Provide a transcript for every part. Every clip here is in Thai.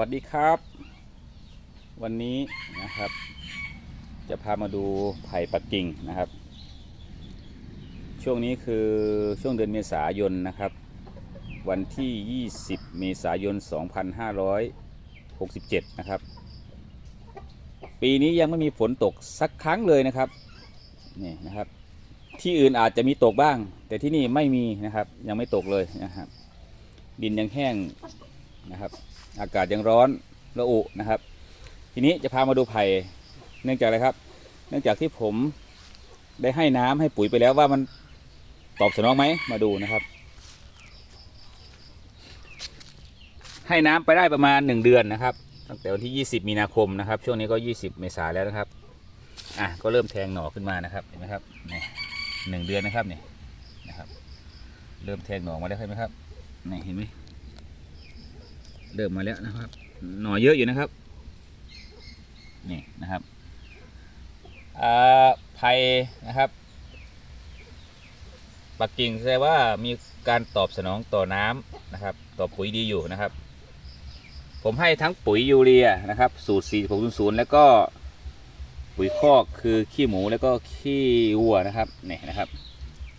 วัสดีครับ วันนี้นะครับ จะพามาดูไผ่ปักกิ่งนะครับ ช่วงนี้คือช่วงเดือนเมษายนนะครับ วันที่ 20 เมษายน 2567 นะครับ ปีนี้ยังไม่มีฝนตกสักครั้งเลยนะครับนี่นะครับ ที่อื่นอาจจะมีตกบ้าง แต่ที่นี่ไม่มีนะครับ ยังไม่ตกเลยนะครับ ดินยังแห้ง นะครับ อากาศยังร้อนระอุนะครับ ทีนี้จะพามาดูไผ่เนื่องจากอะไรครับ เนื่องจากที่ผมได้ให้น้ำให้ปุ๋ยไปแล้วว่ามันตอบสนองไหมมาดูนะครับ ให้น้ำไปได้ประมาณ 1 เดือนนะครับ ตั้งแต่วันที่ 20 มีนาคมนะครับ ช่วงนี้ก็ 20 เมษายนแล้วนะครับอะก็เริ่มแทงหน่อขึ้นมานะครับเห็นไหมครับนี่หนึ่งเดือนนะครับนี่นะครับ เริ่มแทงหน่อมาแล้วเห็นไหมครับนี่เห็นไหม เริ่มมาแล้วนะครับ หน่อเยอะอยู่นะครับ นี่นะครับไผ่นะครับ ปักกิ่งแสดงว่ามีการตอบสนองต่อน้ำนะครับ ต่อปุ๋ยดีอยู่นะครับ ผมให้ทั้งปุ๋ยยูเรียนะครับ สูตร 4600 แล้วก็ปุ๋ยคอกคือขี้หมูแล้วก็ขี้วัวนะครับนี่นะครับ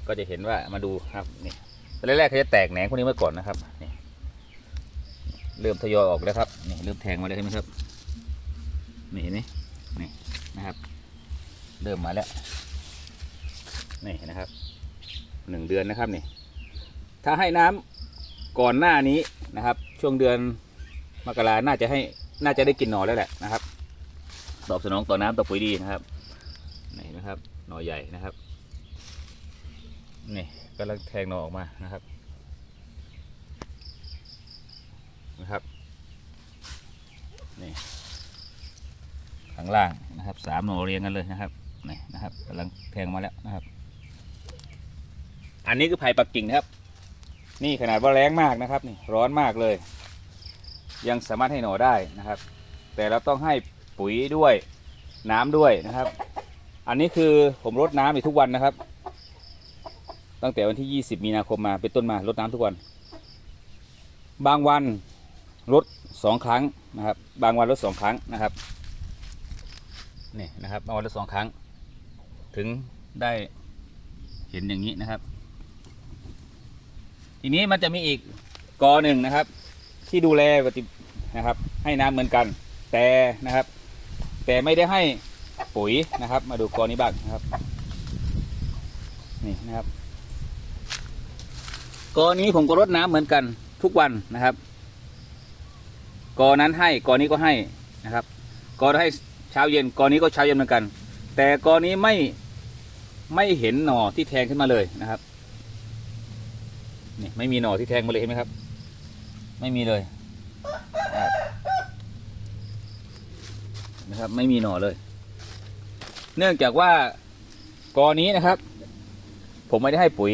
ก็จะเห็นว่ามาดูครับนี่ตอนแรกๆเขาจะแตกแหนงพวกนี้มาก่อนนะครับน เริ่มทยอยออกแล้วครับนี่เริ่มแทงมาแล้วใช่ไหมครับนี่เห็นไหมนี่นะครับ เริ่มมาแล้วนี่นะครับหนึ่งเดือนนะครับนี่ถ้าให้น้ำก่อนหน้านี้นะครับ ช่วงเดือนมกราน่าจะให้น่าจะได้กินหน่อแล้วแหละนะครับตอบสนองต่อน้ำต่อปุ๋ยดีนะครับนี่นะครับหน่อใหญ่นะครับนี่กำลังแทงหน่อออกมานะครับ นะครับนี่ข้างล่างนะครับสามหน่อเรียงกันเลยนะครับนี่นะครับกำลังแทงมาแล้วนะครับ อันนี้คือไผ่ปักกิ่งนะครับ นี่ขนาดว่าแรงมากนะครับนี่ร้อนมากเลย ยังสามารถให้หน่อได้นะครับ แต่เราต้องให้ปุ๋ยด้วยน้ำด้วยนะครับ อันนี้คือผมรดน้ำอยู่ทุกวันนะครับ ตั้งแต่วันที่ 20 มีนาคมมาเป็นต้นมารดน้ำทุกวัน บางวัน รดสองครั้งนะครับ บางวันรดสองครั้งนะครับนี่นะครับบางวันรดสองครั้ง ถึงได้เห็นอย่างนี้นะครับ ทีนี้มันจะมีอีกกอหนึ่งนะครับ ที่ดูแลปฏินะครับ ให้น้ำเหมือนกัน แต่นะครับ แต่ไม่ได้ให้ปุ๋ยนะครับ มาดูกอนี้บ้างนะครับ นี่นะครับกอนี้ผมก็รดน้ำเหมือนกันทุกวันนะครับ กอนั้นให้กอนี้ก็ให้นะครับกอให้เช้าเย็นกอนี้ก็เช้าเย็นเหมือนกัน แต่กอนี้ไม่ไม่เห็นหน่อที่แทงขึ้นมาเลยนะครับนี่ไม่มีหน่อที่แทงมาเลยเห็นไหมครับ ไม่มีเลยนะครับไม่มีหน่อเลย เนื่องจากว่ากอนี้นะครับ ผมไม่ได้ให้ปุ๋ย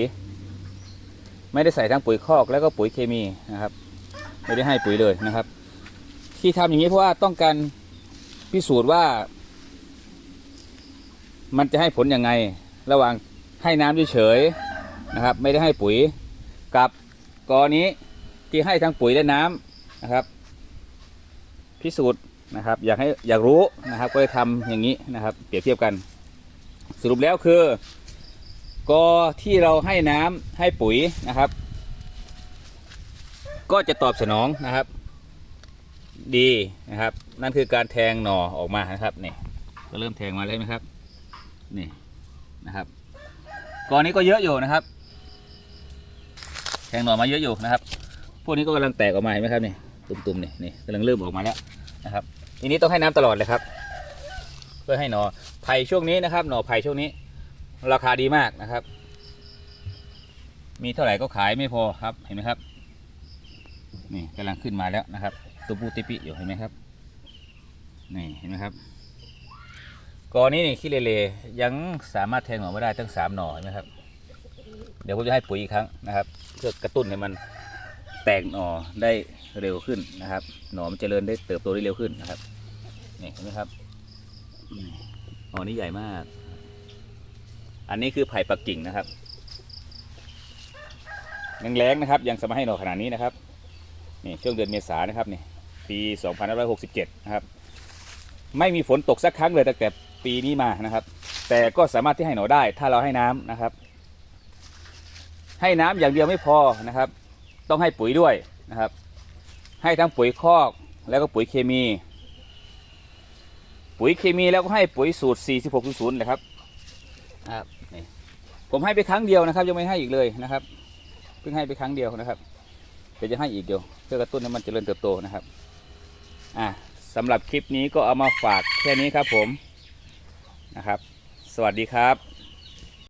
ไม่ได้ใส่ทั้งปุ๋ยคอกแล้วก็ปุ๋ยเคมีนะครับ ไม่ได้ให้ปุ๋ยเลยนะครับ ที่ทำอย่างนี้เพราะว่าต้องการพิสูจน์ว่า มันจะให้ผลยังไง ระหว่างให้น้ำเฉยๆนะครับ ไม่ได้ให้ปุ๋ยกับกอนี้ที่ให้ทั้งปุ๋ยและน้ำนะครับ พิสูจน์นะครับ อยากให้อยากรู้นะครับ ก็เลยทำอย่างนี้นะครับ เปรียบเทียบกัน สรุปแล้วคือกอที่เราให้น้ำให้ปุ๋ยนะครับ ก็จะตอบสนองนะครับ ดีนะครับ นั่นคือการแทงหน่อออกมานะครับนี่ก็เริ่มแทงมาแล้วไหมครับนี่นะครับกอนี้ก็เยอะอยู่นะครับ แทงหน่อมาเยอะอยู่นะครับ พวกนี้ก็กำลังแตกออกมาเห็นไหมครับนี่ตุ่มๆนี่นี่กำลังเริ่มออกมาแล้วนะครับทีนี้ต้องให้น้ำตลอดเลยครับ เพื่อให้หน่อไผ่ช่วงนี้นะครับ หน่อไผ่ช่วงนี้ ราคาดีมากนะครับ มีเท่าไหร่ก็ขายไม่พอครับเห็นไหมครับ นี่กำลังขึ้นมาแล้วนะครับ ตัวปูติปิอยู่เห็นไหมครับนี่เห็นไหมครับกอนี้นี่ขี้เลๆยังสามารถแทงหน่อไม่ได้ตั้งสามหน่อเห็นไหมครับ เดี๋ยวผมจะให้ปุ๋ยอีกครั้งนะครับ เพื่อกระตุ้นให้มันแตกหน่อได้เร็วขึ้นนะครับ หน่อมันเจริญได้เติบโตได้เร็วขึ้นนะครับนี่เห็นไหมครับหน่อนี้ใหญ่มาก อันนี้คือไผ่ปักกิ่งนะครับยังแรงนะครับ ยังสามารถให้หน่อขนาดนี้นะครับนี่ช่วงเดือนเมษานะครับนี่ ปี 2567 นะครับ ไม่มีฝนตกสักครั้งเลยตั้งแต่ปีนี้มานะครับ แต่ก็สามารถที่ให้หน่อได้ ถ้าเราให้น้ำนะครับ ให้น้ำอย่างเดียวไม่พอนะครับ ต้องให้ปุ๋ยด้วยนะครับ ให้ทั้งปุ๋ยคอกแล้วก็ปุ๋ยเคมี ปุ๋ยเคมีแล้วก็ให้ปุ๋ยสูตร 4600เลยครับครับนี่ผมให้ไปครั้งเดียวนะครับ ยังไม่ให้อีกเลยนะครับเพิ่งให้ไปครั้งเดียวนะครับเดี๋ยวจะให้อีกเดียวเพื่อกระตุ้นให้มันเจริญเติบโตนะครับ อะสำหรับคลิปนี้ก็เอามาฝากแค่นี้ครับผมนะครับ สวัสดีครับ